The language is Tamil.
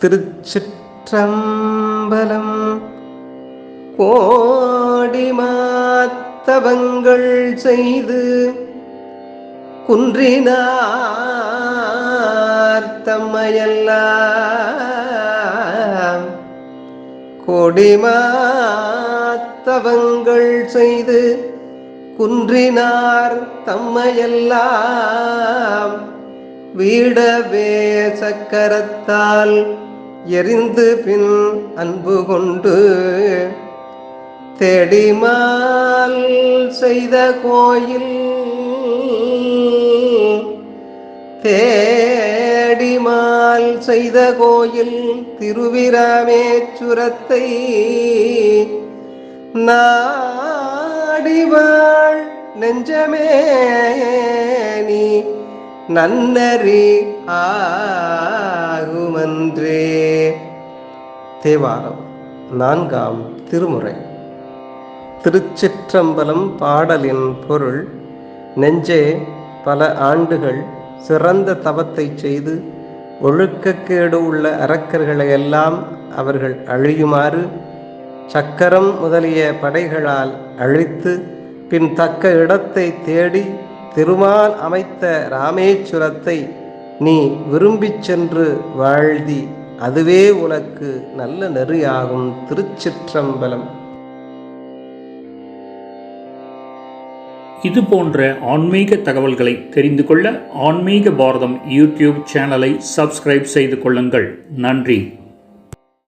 திருச்சிற்றம்பலம். கோடி மாத்தவங்கள் செய்து குன்றினார் தம்மையெல்லாம். கோடி செய்து குன்றினார் தம்மையெல்லாம். வீடவே சக்கரத்தால் எரிந்து பின் அன்பு கொண்டு தேடிமால் செய்த கோயில் தேடிமால் செய்த கோயில் திருவிராமேச்சுரத்தை நாடிவாள் நெஞ்சமே நன்னறி ஆகுமன்றே. தேவாரம் நான்காம் திருமுறை. திருச்சிற்றம்பலம் பாடலின் பொருள் நெஞ்சே பல ஆண்டுகள் சிறந்த தவத்தை செய்து ஒழுக்கக்கேடு உள்ள அரக்கர்களை எல்லாம் அவர்கள் அழியுமாறு சக்கரம் முதலிய படைகளால் அழித்து பின் தக்க இடத்தை தேடி திருமால் அமைத்த ராமேஸ்வரத்தை நீ விரும்பிச் சென்று வாழ்தி அதுவே உனக்கு நல்ல நெறியாகும் திருச்சிற்றம்பலம். இது போன்ற ஆன்மீக தகவல்களை தெரிந்து கொள்ள ஆன்மீக பாரதம் யூடியூப் சேனலை சப்ஸ்கிரைப் செய்து கொள்ளுங்கள். நன்றி.